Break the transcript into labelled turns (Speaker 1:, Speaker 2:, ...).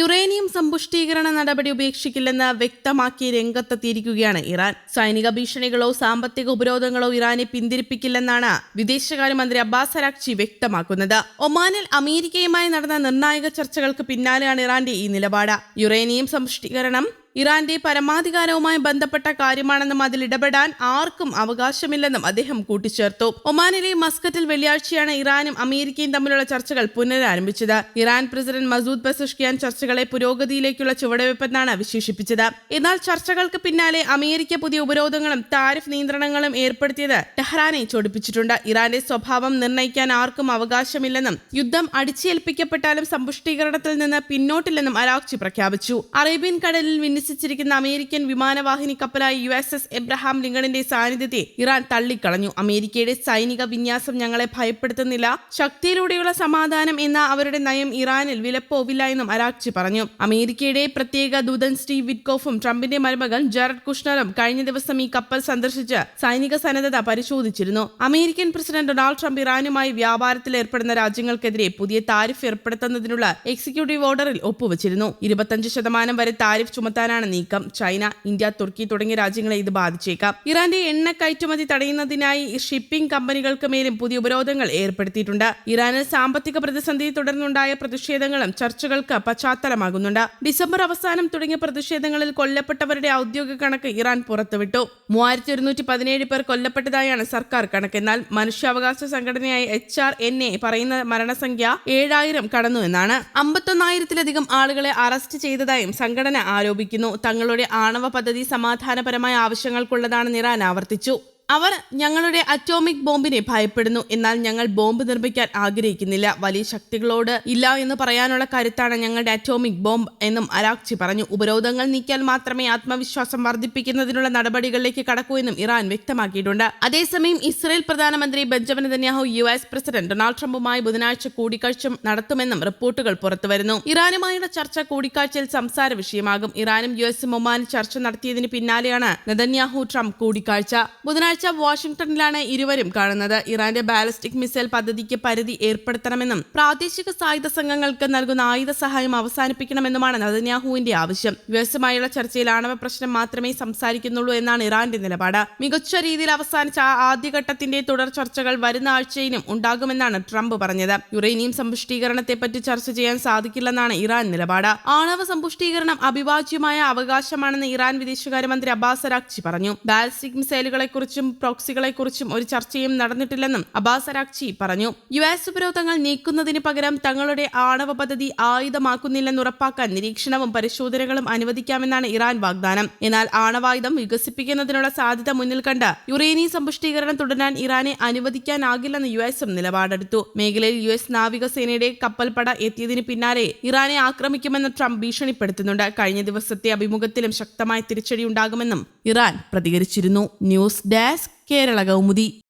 Speaker 1: Uranium സമ്പുഷ്ടീകരണ നടപടി ഉപേക്ഷിക്കില്ലെന്ന് വ്യക്തമാക്കി രംഗത്തെത്തിയിരിക്കുകയാണ് ഇറാൻ. സൈനിക ഭീഷണികളോ സാമ്പത്തിക ഉപരോധങ്ങളോ ഇറാനെ പിന്തിരിപ്പിക്കില്ലെന്നാണ് വിദേശകാര്യമന്ത്രി അബ്ബാസ് അരാക്ചി വ്യക്തമാക്കുന്നത്. ഒമാനിൽ അമേരിക്കയുമായി നടന്ന നിർണായക ചർച്ചകൾക്ക് പിന്നാലെയാണ് ഇറാന്റെ ഈ നിലപാട്. യുറേനിയം സമ്പുഷ്ടീകരണം ഇറാന്റെ പരമാധികാരവുമായി ബന്ധപ്പെട്ട കാര്യമാണെന്നും അതിൽ ഇടപെടാൻ ആർക്കും അവകാശമില്ലെന്നും അദ്ദേഹം കൂട്ടിച്ചേർത്തു. ഒമാനിലെ മസ്കറ്റിൽ വെള്ളിയാഴ്ചയാണ് ഇറാനും അമേരിക്കയും തമ്മിലുള്ള ചർച്ചകൾ പുനരാരംഭിച്ചത്. ഇറാൻ പ്രസിഡന്റ് മസൂദ് പെസഷ്കിയാൻ ചർച്ചകളെ പുരോഗതിയിലേക്കുള്ള ചുവടുവെപ്പെന്നാണ് വിശേഷിപ്പിച്ചത്. എന്നാൽ ചർച്ചകൾക്ക് പിന്നാലെ അമേരിക്ക പുതിയ ഉപരോധങ്ങളും താരിഫ് നിയന്ത്രണങ്ങളും ഏർപ്പെടുത്തിയത് ടെഹ്റാനെ ചൊടിപ്പിച്ചിട്ടുണ്ട്. ഇറാന്റെ സ്വഭാവം നിർണയിക്കാൻ ആർക്കും അവകാശമില്ലെന്നും യുദ്ധം അടിച്ചേൽപ്പിക്കപ്പെട്ടാലും സമ്പുഷ്ടീകരണത്തിൽ നിന്ന് പിന്നോട്ടില്ലെന്നും അരാക്ചി പ്രഖ്യാപിച്ചു. അറേബ്യൻ കടലിൽ വിന്യസിച്ചിരിക്കുന്ന അമേരിക്കൻ വിമാനവാഹിനി കപ്പലായ യു എസ് എസ് എബ്രഹാം ലിങ്കണിന്റെ സാന്നിധ്യത്തെ ഇറാൻ തള്ളിക്കളഞ്ഞു. അമേരിക്കയുടെ സൈനിക വിന്യാസം ഞങ്ങളെ ഭയപ്പെടുത്തുന്നില്ല. ശക്തിയിലൂടെയുള്ള സമാധാനം എന്ന അവരുടെ നയം ഇറാനിൽ വിലപ്പോവില്ല എന്നും അരാക്ചി പറഞ്ഞു. അമേരിക്കയുടെ പ്രത്യേക ദൂതൻ സ്റ്റീവ് വിറ്റ്കോഫും ട്രംപിന്റെ മരുമകൻ ജറഡ് കുഷ്ണറും കഴിഞ്ഞ ദിവസം ഈ കപ്പൽ സന്ദർശിച്ച് സൈനിക സന്നദ്ധത പരിശോധിച്ചിരുന്നു. അമേരിക്കൻ പ്രസിഡന്റ് ഡൊണാൾഡ് ട്രംപ് ഇറാനുമായി വ്യാപാരത്തിൽ ഏർപ്പെടുന്ന രാജ്യങ്ങൾക്കെതിരെ പുതിയ താരിഫ് ഏർപ്പെടുത്തുന്നതിനുള്ള എക്സിക്യൂട്ടീവ് ഓർഡറിൽ ഒപ്പുവച്ചിരുന്നു. ഇരുപത്തഞ്ച് ശതമാനം വരെ താരിഫ് ചുമത്താനാണ് നീക്കം. ചൈന ഇന്ത്യ തുർക്കി തുടങ്ങിയ രാജ്യങ്ങളെ ഇത് ബാധിച്ചേക്കാം. ഇറാന്റെ എണ്ണ കയറ്റുമതി തടയുന്നതിനായി ഷിപ്പിംഗ് കമ്പനികൾക്ക് മേലും പുതിയ ഉപരോധങ്ങൾ ഏർപ്പെടുത്തിയിട്ടുണ്ട്. ഇറാനിൽ സാമ്പത്തിക പ്രതിസന്ധിയെ തുടർന്നുണ്ടായ പ്രതിഷേധങ്ങളും ചർച്ചകൾക്ക് പശ്ചാത്തലമാകുന്നുണ്ട്. ഡിസംബർ അവസാനം തുടങ്ങിയ പ്രതിഷേധങ്ങളിൽ കൊല്ലപ്പെട്ടവരുടെ ഔദ്യോഗിക കണക്ക് ഇറാൻ പുറത്തുവിട്ടു. മൂവായിരത്തി ഒരുന്നൂറ്റി പതിനേഴ് പേർ കൊല്ലപ്പെട്ടതായാണ് സർക്കാർ കണക്ക്. എന്നാൽ മനുഷ്യാവകാശ സംഘടനയായ എച്ച് ആർ എൻ എ പറയുന്ന മരണസംഖ്യ ഏഴായിരം കടന്നു എന്നാണ്. അമ്പത്തൊന്നായിരത്തിലധികം ആളുകളെ അറസ്റ്റ് ചെയ്തതായും സംഘടന ആരോപിക്കുന്നു. തങ്ങളുടെ ആണവ പദ്ധതി സമാധാനപരമായ ആവശ്യങ്ങൾക്കുള്ളതാണെന്ന് ഇറാൻ ആവർത്തിച്ചു അവർ ഞങ്ങളുടെ അറ്റോമിക് ബോംബിനെ ഭയപ്പെടുന്നു. എന്നാൽ ഞങ്ങൾ ബോംബ് നിർമ്മിക്കാൻ ആഗ്രഹിക്കുന്നില്ല. വലിയ ശക്തികളോട് ഇല്ല എന്ന് പറയാനുള്ള കരുത്താണ് ഞങ്ങളുടെ അറ്റോമിക് ബോംബ് എന്നും അരാക്ചി പറഞ്ഞു. ഉപരോധങ്ങൾ നീക്കിയാൽ മാത്രമേ ആത്മവിശ്വാസം വർദ്ധിപ്പിക്കുന്നതിനുള്ള നടപടികളിലേക്ക് കടക്കൂ എന്നും ഇറാൻ വ്യക്തമാക്കിയിട്ടുണ്ട്. അതേസമയം ഇസ്രയേൽ പ്രധാനമന്ത്രി Benjamin Netanyahu U S president Donald ട്രംപുമായി ബുധനാഴ്ച കൂടിക്കാഴ്ച നടത്തുമെന്നും റിപ്പോർട്ടുകൾ പുറത്തുവരുന്നു. ഇറാനുമായുള്ള ചർച്ച കൂടിക്കാഴ്ചയിൽ സംസാര വിഷയമാകും. ഇറാനും യു എസും ഒമാനും ചർച്ച നടത്തിയതിന് പിന്നാലെയാണ് നെതന്യാഹു ട്രംപ് കൂടിക്കാഴ്ച. ബുധനാഴ്ച വാഷിംഗ്ടണിലാണ് ഇരുവരും കാണുന്നത്. ഇറാന്റെ ബാലിസ്റ്റിക് മിസൈൽ പദ്ധതിക്ക് പരിധി ഏർപ്പെടുത്തണമെന്നും പ്രാദേശിക സായുധ സംഘങ്ങൾക്ക് നൽകുന്ന ആയുധ സഹായം അവസാനിപ്പിക്കണമെന്നുമാണ് നദന്യാഹുവിന്റെ ആവശ്യം. യുഎസുമായുള്ള ചർച്ചയിൽ ആണവ പ്രശ്നം മാത്രമേ സംസാരിക്കുന്നുള്ളൂ എന്നാണ് ഇറാന്റെ നിലപാട്. മികച്ച രീതിയിൽ അവസാനിച്ച ആ ആദ്യഘട്ടത്തിന്റെ തുടർ ചർച്ചകൾ വരുന്ന ആഴ്ചയിലും ഉണ്ടാകുമെന്നാണ് ട്രംപ് പറഞ്ഞത്. യുറേനിയം സമ്പുഷ്ടീകരണത്തെപ്പറ്റി ചർച്ച ചെയ്യാൻ സാധിക്കില്ലെന്നാണ് ഇറാൻ നിലപാട്. ആണവ സമ്പുഷ്ടീകരണം അവിഭാജ്യമായ അവകാശമാണെന്ന് ഇറാൻ വിദേശകാര്യമന്ത്രി അബ്ബാസ് അരാക്ചി പറഞ്ഞു. ബാലിസ്റ്റിക് മിസൈലുകളെക്കുറിച്ചും പ്രോക്സികളെക്കുറിച്ചും ഒരു ചർച്ചയും നടന്നിട്ടില്ലെന്നും അബ്ബാസ് അരാക്ചി പറഞ്ഞു. യു എസ് ഉപരോധങ്ങൾ നീക്കുന്നതിന് പകരം തങ്ങളുടെ ആണവ പദ്ധതി ആയുധമാക്കുന്നില്ലെന്ന് ഉറപ്പാക്കാൻ നിരീക്ഷണവും പരിശോധനകളും അനുവദിക്കാമെന്നാണ് ഇറാൻ വാഗ്ദാനം. എന്നാൽ ആണവായുധം വികസിപ്പിക്കുന്നതിനുള്ള സാധ്യത മുന്നിൽ കണ്ട് യുറേനിയം സമ്പുഷ്ടീകരണം തുടരാൻ ഇറാനെ അനുവദിക്കാനാകില്ലെന്ന് യു എസും നിലപാടെടുത്തു. മേഖലയിൽ യു എസ് നാവികസേനയുടെ കപ്പൽപ്പട എത്തിയതിന് പിന്നാലെ ഇറാനെ ആക്രമിക്കുമെന്ന് ട്രംപ് ഭീഷണിപ്പെടുത്തുന്നുണ്ട്. കഴിഞ്ഞ ദിവസത്തെ അഭിമുഖത്തിലും ശക്തമായ തിരിച്ചടി ഉണ്ടാകുമെന്നും ഇറാൻ പ്രതികരിച്ചിരുന്നു. News desk Kerala Kaumudi.